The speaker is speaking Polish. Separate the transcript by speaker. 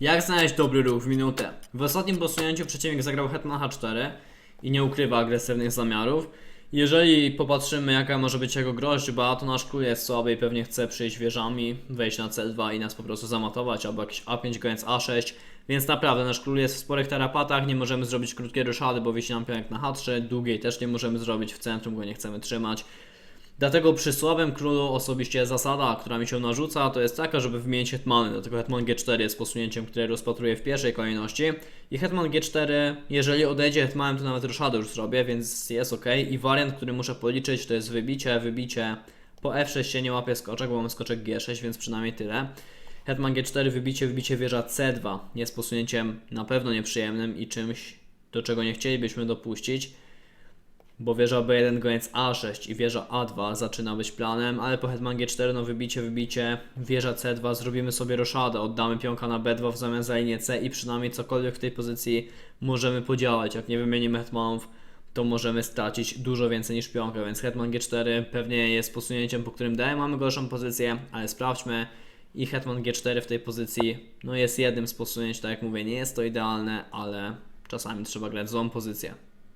Speaker 1: Jak znaleźć dobry ruch w minutę? W ostatnim posunięciu przeciwnik zagrał Hetman H4 i nie ukrywa agresywnych zamiarów. Jeżeli popatrzymy jaka może być jego groźba, to nasz król jest słaby i pewnie chce przyjść wieżami, wejść na C2 i nas po prostu zamatować, albo jakiś A5 goniec A6. Więc naprawdę nasz król jest w sporych tarapatach, nie możemy zrobić krótkiej roszady, bo wisi nam pionek na H3, długiej też nie możemy zrobić, w centrum go nie chcemy trzymać. Dlatego przy słabym królu osobiście zasada, która mi się narzuca, to jest taka, żeby wymienić hetmany. Dlatego hetman G4 jest posunięciem, które rozpatruję w pierwszej kolejności. I hetman G4, jeżeli odejdzie hetmanem, to nawet roszadę już zrobię, więc jest ok. I wariant, który muszę policzyć, to jest wybicie, wybicie. Po F6 się nie łapie skoczek, bo mamy skoczek G6, więc przynajmniej tyle. Hetman G4, wybicie, wybicie wieża C2 jest posunięciem na pewno nieprzyjemnym i czymś, do czego nie chcielibyśmy dopuścić bo wieża B1 goniec A6 i wieża A2 zaczyna być planem, ale po hetman G4 no wybicie, wybicie, wieża C2 zrobimy sobie roszadę, oddamy pionka na B2 w zamian za linię C i przynajmniej cokolwiek w tej pozycji możemy podziałać. Jak nie wymienimy hetmanów, to możemy stracić dużo więcej niż pionka, więc hetman G4 pewnie jest posunięciem, po którym daje mamy gorszą pozycję, ale sprawdźmy. I hetman G4 w tej pozycji no jest jednym z posunięć, tak jak mówię, nie jest to idealne, ale czasami trzeba grać złą pozycję.